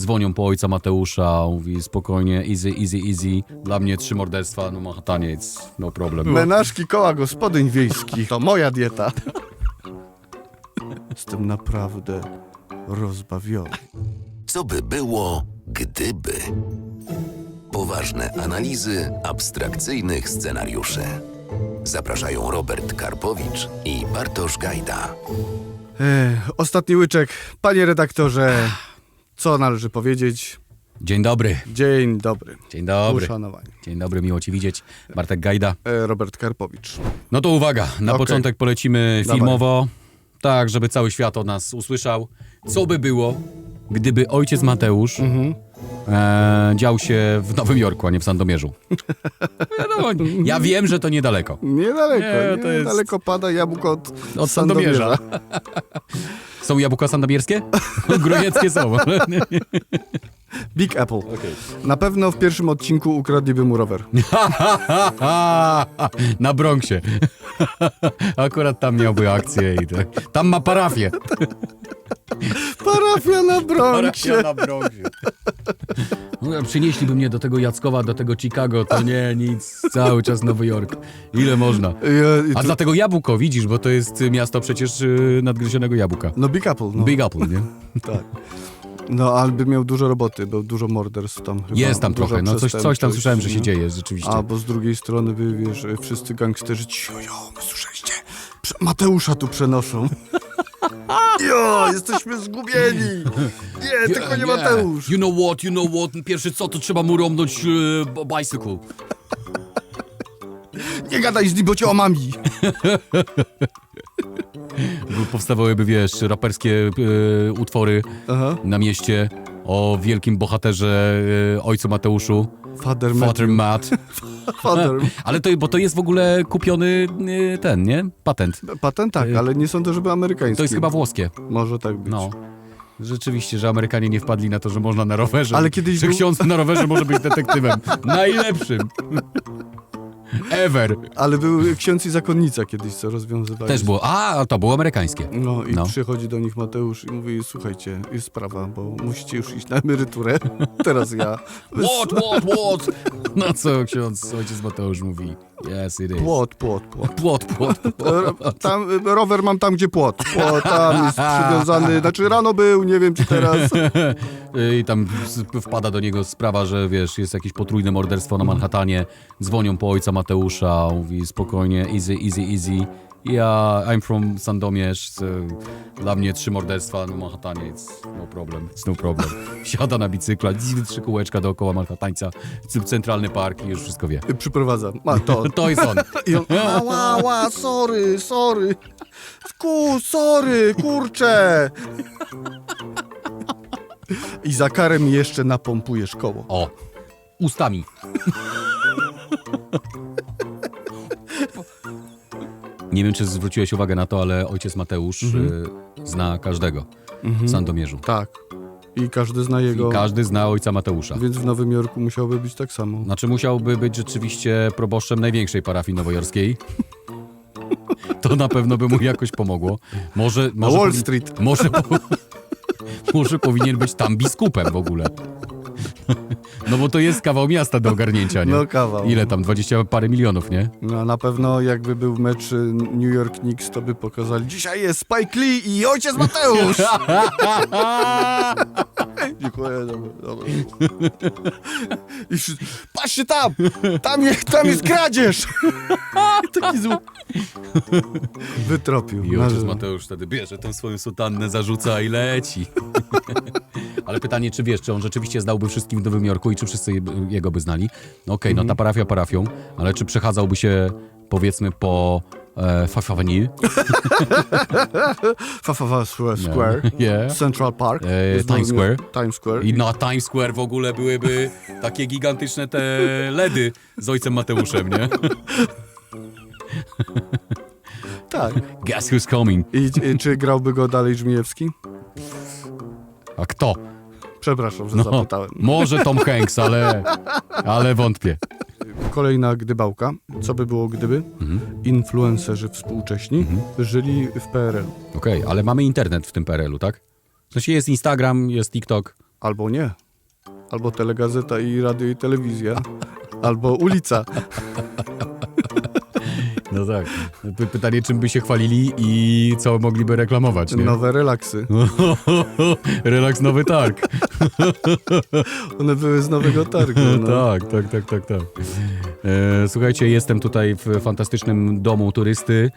dzwonią po ojca Mateusza, mówi spokojnie, easy, easy, easy. Dla mnie trzy morderstwa, no Manhattanie, it's no problem. Menażki koła gospodyń wiejskich. To moja dieta. Jestem naprawdę rozbawiony. Co by było, gdyby? Poważne analizy abstrakcyjnych scenariuszy. Zapraszają Robert Karpowicz i Bartosz Gajda. Ech, ostatni łyczek. Panie redaktorze, co należy powiedzieć? Dzień dobry, Dzień dobry. dzień dobry. Uszanowanie. Dzień dobry, miło cię widzieć. Bartek Gajda. E, Robert Karpowicz. No to uwaga, na Okej. początek polecimy Dawaj. filmowo, tak, żeby cały świat od nas usłyszał. Co by było, gdyby ojciec Mateusz Mhm. E, dział się w Nowym Jorku, a nie w Sandomierzu? Wiadomo, ja wiem, że to niedaleko. Niedaleko, Nie, to jest- Niedaleko pada jabłko od, Od Sandomierza. Sandomierza. Są jabłka sandomierskie? Grujeckie są. Big Apple. Na pewno w pierwszym odcinku ukradliby mu rower. Na Bronxie. Akurat tam miałby akcję i tak. Tam ma parafię. Parafia na Bronxie. Parafia na Bronxie. No, przynieśliby mnie do tego Jackowa, do tego Chicago, to nie, nic. Cały czas Nowy Jork. Ile można? Ja- i A tu- dlatego jabłko, widzisz, bo to jest miasto przecież y, nadgryzionego jabłka. No Big Apple, no. Big Apple, nie? Tak. No, ale by miał dużo roboty, bo dużo morderstw tam chyba. Jest tam dużo trochę, no coś, coś tam przestępczość, słyszałem, że się nie? dzieje rzeczywiście. A, bo z drugiej strony, wy, wiesz, wszyscy gangsterzy ci, jo, my słyszeliście? Prze- Mateusza tu przenoszą. Jo, jesteśmy zgubieni. Nie, tylko nie Mateusz. You know what, you know what, pierwszy co, to trzeba mu romnąć y, bicycle. Nie gadaj z nim, bo cię omami. Bo Powstawałyby, wiesz, raperskie y, utwory Aha. na mieście o wielkim bohaterze y, ojcu Mateuszu. Father, Father Matt. Father. Ale to, bo to jest w ogóle kupiony y, ten, nie? Patent. Patent tak, ale nie sądzę, żeby amerykański. To jest chyba włoskie. Może tak być. No. Rzeczywiście, że Amerykanie nie wpadli na to, że można na rowerze. Ale kiedyś Że był- ksiądz na rowerze może być detektywem. Najlepszym. Ever. Ale był ksiądz i zakonnica kiedyś, co rozwiązywali. Też było. A, to było amerykańskie. No i No. przychodzi do nich Mateusz i mówi, słuchajcie, jest sprawa, bo musicie już iść na emeryturę. Teraz ja. What, what, what? No co ksiądz, ojciec Mateusz mówi. Yes, it is. Płot, płot, płot. Płot, płot. E, Tam, e, rower mam tam, gdzie płot. Płot tam jest przywiązany, znaczy rano był, nie wiem czy teraz. I tam s- wpada do niego sprawa, że wiesz, jest jakieś potrójne morderstwo na Manhattanie. Dzwonią po ojca Mateusza, mówi spokojnie, easy, easy, easy. Ja, I'm from Sandomierz, so dla mnie trzy morderstwa na Manhattanie, it's no problem, it's no problem. Siada na bicykla, trzy kółeczka dookoła Manhattańca, centralny park i już wszystko wie. Przyprowadzam. Ma to. To jest on. I on, ała, ała, sorry, sorry. Ku, sorry, kurczę. I za karę mi jeszcze napompujesz koło. O, ustami. Nie wiem, czy zwróciłeś uwagę na to, ale ojciec Mateusz y, zna każdego w Sandomierzu. Tak. I każdy zna jego. I każdy zna ojca Mateusza. Więc w Nowym Jorku musiałby być tak samo. Znaczy musiałby być rzeczywiście proboszczem największej parafii nowojorskiej. To na pewno by mu jakoś pomogło. Może, może, Wall Street. może, może powinien być tam biskupem w ogóle. No bo to jest kawał miasta do ogarnięcia, nie? No kawał. Ile tam? 20 parę milionów, nie? No na pewno jakby był mecz y, New York Knicks, to by pokazali dzisiaj jest Spike Lee i ojciec Mateusz! Dziękuję, dobra, dobra. I wszyscy, patrzcie tam! Tam jest, tam jest kradzież! Taki zły. Wytropił. I ojciec żywo. Mateusz wtedy bierze tą swoją sutannę, zarzuca i leci. Ale pytanie, czy wiesz, czy on rzeczywiście znałby wszystkim w Nowym Jorku i czy wszyscy je- jego by znali? No okej, no ta parafia parafią, ale czy przechadzałby się powiedzmy po e, Fifth Avenue? Square. Yeah. Central Park. E, Jest Times Square. Times Square. I na Times Square w ogóle byłyby takie gigantyczne te LEDy z ojcem Mateuszem, nie? Tak. Guess who's coming? I, I czy grałby go dalej Żmijewski? A kto? Przepraszam, że No, zapytałem. może Tom Hanks, ale, ale wątpię. Kolejna gdybałka. Co by było, gdyby Mhm. influencerzy współcześni żyli w PRL? Okej, ale mamy internet w tym PRL-u, tak? W sensie jest Instagram, jest TikTok, Albo nie. Albo telegazeta i radio i telewizja. Albo ulica. No tak. Py- Pytanie, czym by się chwalili i co mogliby reklamować, nie? Nowe relaksy. Relaks Nowy Targ. One były z nowego targu. No. Tak, tak, tak, tak, tak. E, słuchajcie, jestem tutaj w fantastycznym domu turysty.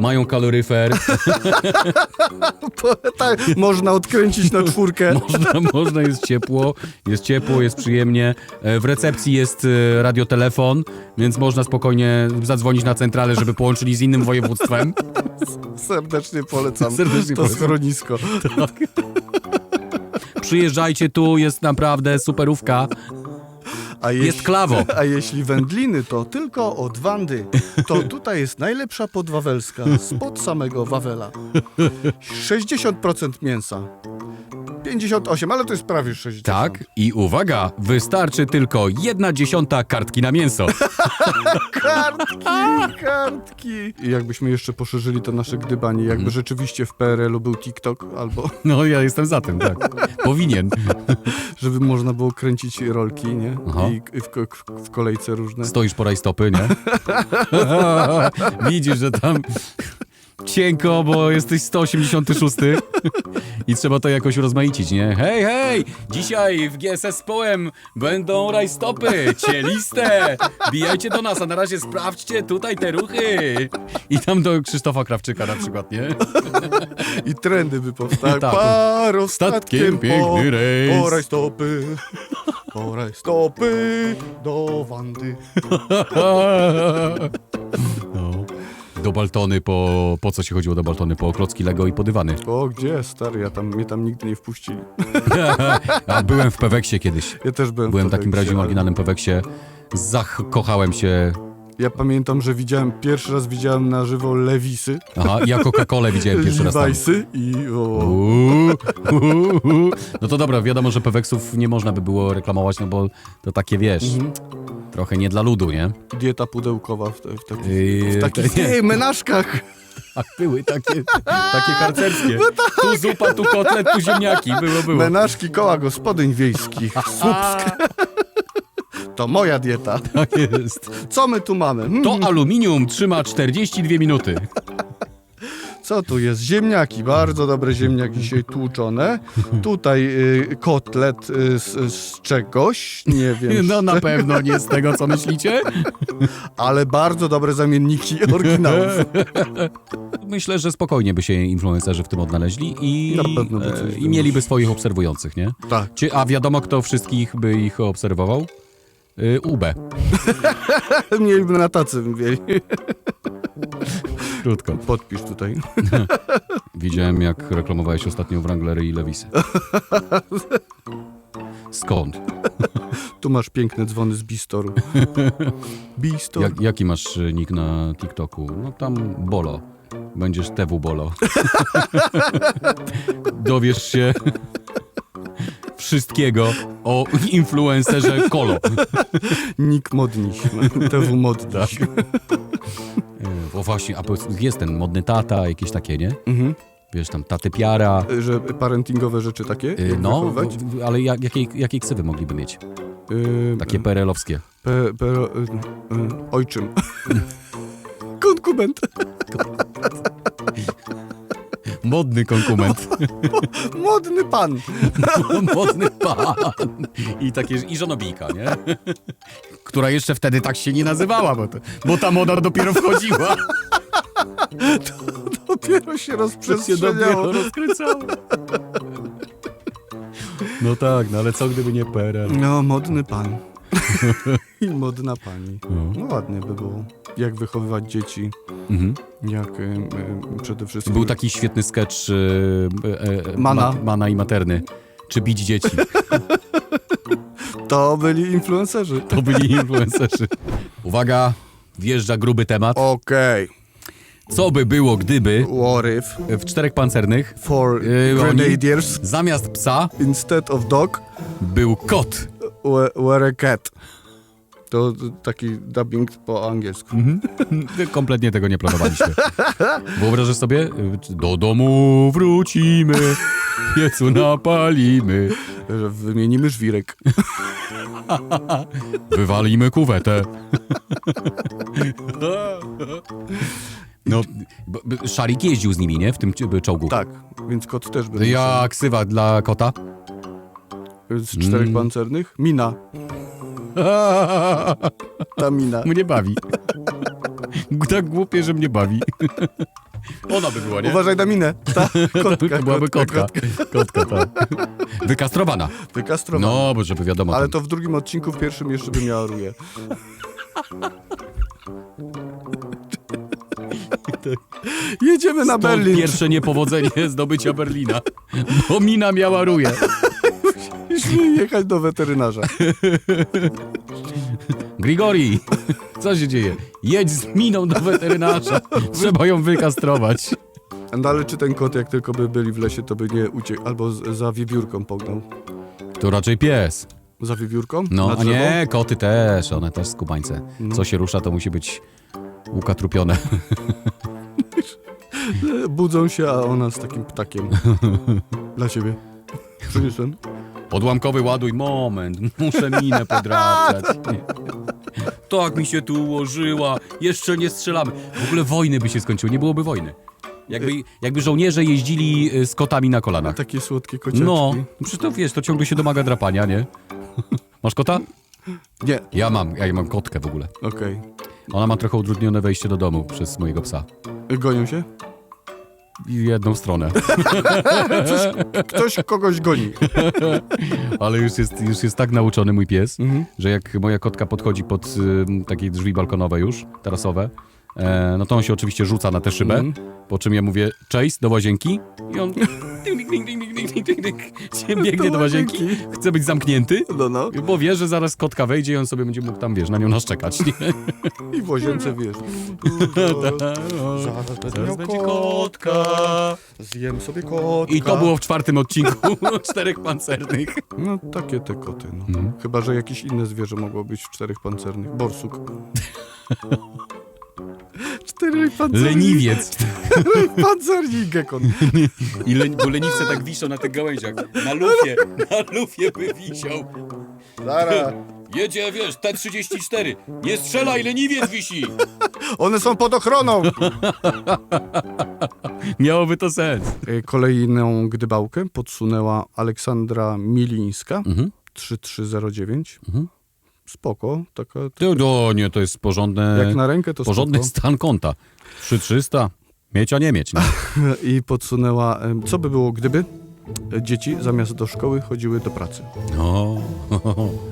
Mają kaloryfer, tak, można odkręcić na czwórkę. można, można, jest ciepło, jest ciepło, jest przyjemnie. E, w recepcji jest e, radiotelefon, więc można spokojnie zadzwonić na centralę, żeby połączyli z innym województwem. Serdecznie polecam. Serdecznie to polecam. schronisko. Przyjeżdżajcie tu, jest naprawdę superówka. A Jest klawo. A jeśli wędliny, to tylko od Wandy. To tutaj jest najlepsza podwawelska, spod samego Wawela. 60% mięsa. 58, ale to jest prawie 60. Tak, i uwaga, wystarczy tylko jedna dziesiąta kartki na mięso. Kartki, kartki. I jakbyśmy jeszcze poszerzyli to nasze gdybanie, jakby rzeczywiście w PRL-u był TikTok, albo No, ja jestem za tym, tak. Powinien. żeby można było kręcić rolki, nie? Aha. I w, w, w kolejce różne. Stoisz po rajstopy, nie? Widzisz, że tam cienko, bo jesteś 186 i trzeba to jakoś rozmaicić, nie? Hej, hej! Dzisiaj w GSS Poem będą rajstopy, cieliste! Bijajcie do nas, a na razie sprawdźcie tutaj te ruchy! I tam do Krzysztofa Krawczyka na przykład, nie? I trendy by powstały. Tak. Parą Statkiem piękny rejs. Poraj stopy, poraj stopy do Wandy. Do Baltony po... Po co się chodziło do Baltony? Po klocki Lego i po dywany. O, gdzie, stary? Ja tam, mnie tam nigdy nie wpuścili. A byłem w Peweksie kiedyś. Ja też byłem Byłem w takim Peweksie, prawdziwym ale oryginalnym Peweksie. Zakochałem się. Ja pamiętam, że widziałem, pierwszy raz widziałem na żywo Lewisy, Aha, ja Coca-Colę widziałem pierwszy raz tam. Levi'sy i o, Uuu, uuu. No to dobra, wiadomo, że Peweksów nie można by było reklamować, no bo to takie, wiesz, Mhm. trochę nie dla ludu, nie? dieta pudełkowa w, te, w takich, Yy, w takich nie. menażkach. A były takie, takie harcerskie. Tu zupa, tu kotlet, tu ziemniaki. Było, było. Menażki koła gospodyń wiejskich. Słupsk. To moja dieta. Tak jest. Co my tu mamy? Hmm, To aluminium trzyma 42 minuty. Co tu jest? Ziemniaki, bardzo dobre ziemniaki dzisiaj tłuczone. Tutaj y, kotlet y, z, z czegoś, nie wiem, No na pewno nie z tego, co myślicie. ale bardzo dobre zamienniki oryginałów. Myślę, że spokojnie by się influencerzy w tym odnaleźli i, e, i mieliby swoich obserwujących, nie? Tak. Czy, a wiadomo, kto wszystkich by ich obserwował? Y, UB. Mieliby na tacy mieli. Krótko. Podpisz tutaj. Widziałem, jak reklamowałeś ostatnio Wranglery i Lewisy. Skąd? Tu masz piękne dzwony z Bistoru. Bistor. Jak, jaki masz y, nick na TikToku? No tam Bolo. Będziesz TW Bolo. Dowiesz się wszystkiego o influencerze Kolo. Nick Modniś. TW Modniś. E, O właśnie, a jest ten modny tata, jakieś takie, nie? Mhm. Wiesz, tam taty piara. Że parentingowe rzeczy takie? Jak No, wychowywać? ale jak, jakiej, jakiej ksywy mogliby mieć? Y, Takie perelowskie. Pe, pe, y, y, ojczym. Konkubent. Modny konkument. Modny pan. Modny pan. I takie, i żonobijka, nie? Która jeszcze wtedy tak się nie nazywała, bo, to, bo ta moda dopiero wchodziła. Dopiero się rozprzestrzeniało. rozkręcało. No tak, no ale co gdyby nie PRL? No, modny pan. I modna pani. No. No ładnie by było. Jak wychowywać dzieci. Mhm. Jak y, y, przede wszystkim... Był taki świetny sketch y, e, e, Mana. Ma, Mana i Materny. Czy bić dzieci? To byli influencerzy. To byli influencerzy. Uwaga, wjeżdża gruby temat. Okej. Co by było, gdyby What if w czterech pancernych for Yy, grenadiers zamiast psa instead of dog był kot? we- were a cat? To taki dubbing po angielsku. Kompletnie tego nie planowaliśmy. Wyobrażasz sobie? Do domu wrócimy, piecu napalimy, wymienimy żwirek. wywalimy kuwetę. No, b- b- Szarik jeździł z nimi, nie? W tym czołgu. Tak, więc kot też by Ja ksywa dla kota. Z czterech Mm. pancernych? Mina. Ta mina. Mnie bawi. Tak głupie, że mnie bawi. Ona by była, nie? Uważaj na minę. Ta, kotka, To byłaby kotka. Kotka, tak. Wykastrowana. Wykastrowana. No, bo żeby wiadomo. Ale tam- to w drugim odcinku, w pierwszym jeszcze by miała ruje. Jedziemy na Stąd Berlin. pierwsze niepowodzenie zdobycia Berlina. Bo mina miała ruje. Musimy jechać do weterynarza. Grigori, co się dzieje? Jedź z miną do weterynarza. Trzeba ją wykastrować. No ale czy ten kot, jak tylko by byli w lesie, to by nie uciekł, albo z, za wiewiórką pognał. To raczej pies. Za wiewiórką? No, Na a drzewo? nie, koty też, one też skubańce. No. Co się rusza, to musi być ukatrupione. E, Budzą się, a ona z takim ptakiem. Dla ciebie. Przyniosłem. Odłamkowy ładuj, moment, muszę minę podrapać. Nie. Tak mi się tu ułożyła, jeszcze nie strzelamy. W ogóle wojny by się skończyły, nie byłoby wojny. Jakby, jakby żołnierze jeździli y, z kotami na kolanach. Takie słodkie kociaczki. No, przecież to wiesz, to ciągle się domaga drapania, nie? Masz kota? Nie, Ja mam, ja mam kotkę w ogóle. okej. Ona ma trochę utrudnione wejście do domu przez mojego psa. Gonią się? I jedną stronę. Ktoś kogoś goni. Ale już jest, już jest tak nauczony mój pies, Mhm. że jak moja kotka podchodzi pod y, takie drzwi balkonowe już, tarasowe, E, no to on się oczywiście rzuca na tę szybę, Mhm. po czym ja mówię chase do łazienki i on ding, biegnie do łazienki, chce być zamknięty, No, no. bo wie, że zaraz kotka wejdzie i on sobie będzie mógł tam, wiesz, na nią naszczekać. nie? I w łazience wiesz. Zaraz Teraz będzie kotka. Zjem sobie kotka. I to było w czwartym odcinku Czterech Pancernych. No takie te koty, no. no. Chyba, że jakieś inne zwierzę mogło być w czterech pancernych. Borsuk. Cztery pancerni. Leniwiec. Pancerni gekon. I le, bo leniwce tak wiszą na tych gałęziach. Na lufie, na lufie by wisiał. Zara. Jedzie, wiesz, T-34. Nie strzelaj, leniwiec wisi. One są pod ochroną. Miałoby to sens. E, Kolejną gdybałkę podsunęła Aleksandra Milińska. Mhm. 3309. Mhm. Spoko. Taka, To, to nie, to jest porządne, jak na rękę to porządny spoko. stan konta. 3300. Mieć, a nie mieć. Nie? I podsunęła, co by było gdyby dzieci zamiast do szkoły chodziły do pracy. O,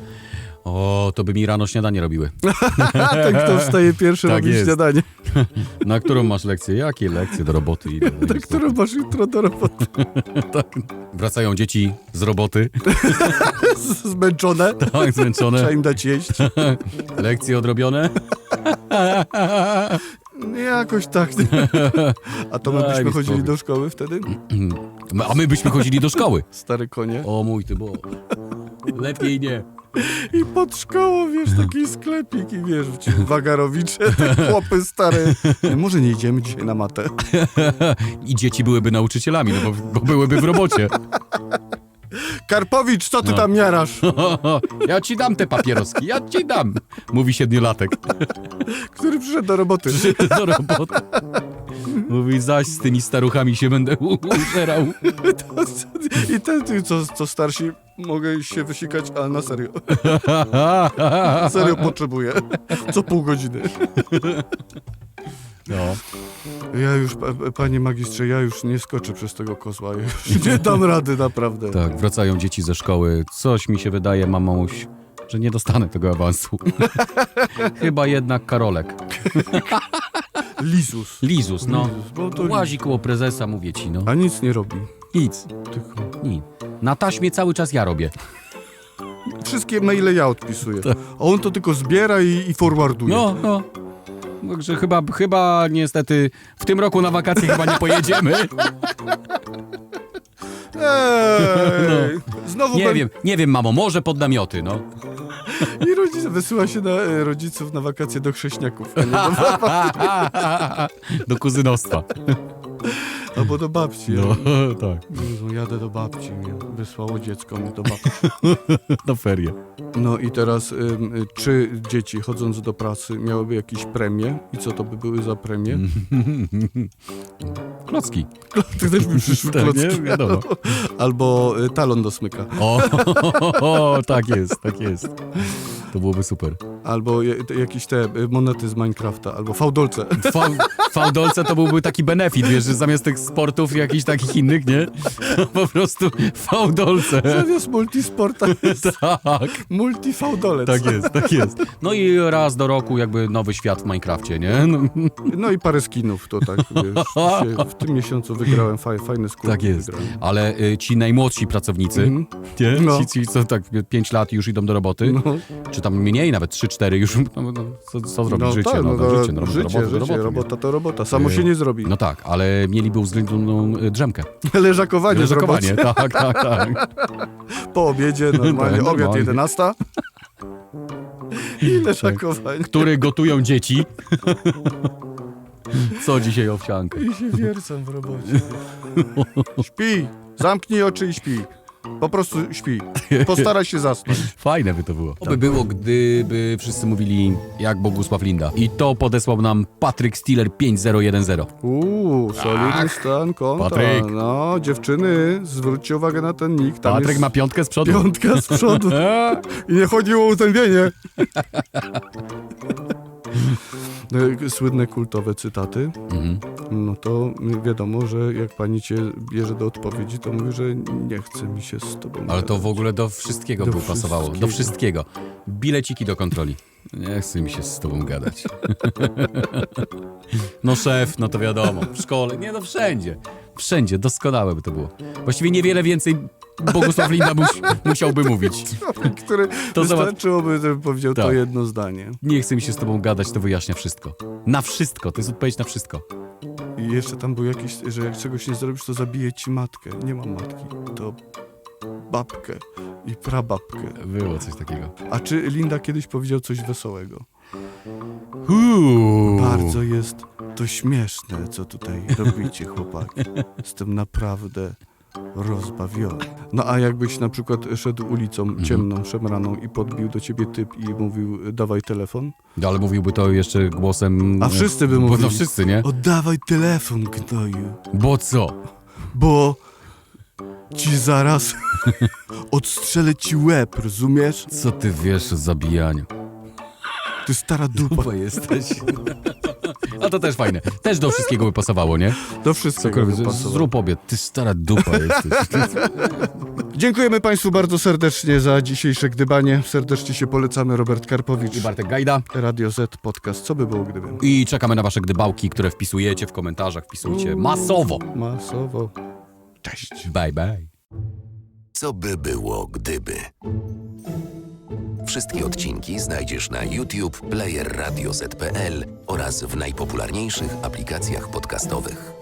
o, to by mi rano śniadanie robiły. Ten, kto wstaje pierwszy, Tak robi jest. śniadanie. Na którą masz lekcję? Jakie lekcje do roboty? Na którą masz jutro do roboty. tak. Wracają dzieci z roboty, Zmęczone. tak Trzeba zmęczone, im dać jeść. lekcje odrobione. Nie, jakoś tak. A to my byśmy chodzili spokój. do szkoły wtedy? A my byśmy chodzili do szkoły. Stare konie. O mój ty, bo lepiej nie. I pod szkołą, wiesz, taki sklepik i wiesz, ci wagarowicze, te chłopy stare. Nie, może nie idziemy dzisiaj na matę. I dzieci byłyby nauczycielami, no bo, bo byłyby w robocie. Karpowicz, co ty No. tam miarasz? Ja ci dam te papieroski, ja ci dam, mówi siedmiolatek. Który przyszedł do roboty. Przyszedł do roboty. Mówi, zaś z tymi staruchami się będę użerał. I ten, co, co starsi, mogę się wysikać, a na serio. Serio potrzebuję. Co pół godziny. No. Ja już, pa- panie magistrze, ja już nie skoczę przez tego kozła. Już nie dam rady, naprawdę. Tak, wracają dzieci ze szkoły. Coś mi się wydaje, mamuś, że nie dostanę tego awansu. Chyba jednak Karolek. Lizus. Lizus, no. Bo to Łazi koło prezesa, mówię ci, no. A nic nie robi. Nic, Tylko nic. Na taśmie cały czas ja robię. wszystkie maile ja odpisuję. A on to tylko zbiera i, i forwarduje. No, no. Także chyba, chyba niestety w tym roku na wakacje chyba nie pojedziemy. Ej, Znowu Nie wiem, nie wiem, mamo, może pod namioty, no. I rodzic wysyła się na e, rodziców na wakacje do chrześniaków. A nie do... Do kuzynostwa. Albo do babci. No, tak. Jezu, jadę do babci, mnie wysłało dziecko mi do babci. Na ferie. No i teraz, ym, y, czy dzieci chodząc do pracy miałyby jakieś premie? I co to by były za premie? Klocki. Ty też mi przyszły Tak, klocki. nie? Wiadomo. Albo y, talon do smyka. O, tak jest, tak jest. To byłoby super. Albo je, te- jakieś te y, monety z Minecrafta. Albo fałdolce. Fa- Fałdolce to byłby taki benefit, wiesz, że zamiast tych sportów jakichś takich innych, nie? Po prostu fałdolce. Zamiast multisporta jest Tak, multifałdolec. tak jest, tak jest. No i raz do roku jakby nowy świat w Minecrafcie, nie? No, No i parę skinów, to tak, wiesz, w tym miesiącu wygrałem faj, fajne skórki. tak jest. Wygrałem. Ale y, ci najmłodsi pracownicy, Mhm. nie? No. Ci, ci, co tak 5 lat już idą do roboty, No, czy tam mniej, nawet 3-4 już, no, no, co, co zrobić? życie, tak, no, no, życie, no, życie, roboty, do życie, roboty, nie? robota to robota, samo się nie zrobi. No tak, ale mieliby uwzględnioną y, drzemkę. Leżakowanie, Leżakowanie, tak, tak, tak. Po obiedzie, normalnie, Tak, obiad normalnie. 11. I leżakowanie. Który gotują dzieci. Co dzisiaj owsiankę? I się wiercam w robocie. Śpi, zamknij oczy i śpi. Po prostu śpi. Postaraj się zasnąć. Fajne by to było. To by było, gdyby wszyscy mówili jak Bogusław Linda. I to podesłał nam Patryk Stiller 5010. Uuu, solidny stan konta. Patryk. No, dziewczyny, zwróćcie uwagę na ten nick. Tam Patryk jest ma piątkę z przodu. piątka z przodu. I nie chodziło o uzębienie. E, Słynne kultowe cytaty. Mhm. No to wiadomo, że jak pani cię bierze do odpowiedzi, to mówi, że nie chce mi się z tobą Ale to w ogóle do wszystkiego Do by pasowało. Do wszystkiego. wszystkiego. Bileciki do kontroli. Nie chce mi się z tobą gadać. No szef, no to wiadomo. W szkole, nie no wszędzie. Wszędzie, doskonałe by to było. Właściwie niewiele więcej Bogusław Linda mus, musiałby mówić. Który To wystarczyłoby, żeby powiedział to Tak. jedno zdanie. Nie chce mi się z tobą gadać, to wyjaśnia wszystko. Na wszystko, to jest odpowiedź na wszystko. I jeszcze tam był jakiś, że jak czegoś nie zrobisz, to zabije ci matkę. Nie mam matki, to babkę i prababkę. Było coś takiego. A czy Linda kiedyś powiedział coś wesołego? Uuu. Bardzo jest to śmieszne, co tutaj robicie, chłopaki. Jestem naprawdę rozbawiony. No a jakbyś na przykład szedł ulicą Mhm. ciemną, szemraną i podbił do ciebie typ i mówił dawaj telefon? No, ale mówiłby to jeszcze głosem... A wszyscy by Bo mówili. no wszyscy, nie? Oddawaj telefon, gnoju, Bo co? bo ci zaraz odstrzelę ci łeb, rozumiesz? Co ty wiesz o zabijaniu? Ty stara dupa. Dupa jesteś. A to też fajne. Też do wszystkiego by pasowało, nie? Do wszystkiego Cokolwiek. Zrób obiad. Ty stara dupa jesteś. Dziękujemy Państwu bardzo serdecznie za dzisiejsze gdybanie. Serdecznie się polecamy. Robert Karpowicz, I Bartek Gajda. Radio Z Podcast. Co by było gdyby? I czekamy na wasze gdybałki, które wpisujecie w komentarzach. Wpisujcie masowo. Masowo. Cześć. Bye, bye. Co by było gdyby? Wszystkie odcinki znajdziesz na YouTube, Player Radio ZPL oraz w najpopularniejszych aplikacjach podcastowych.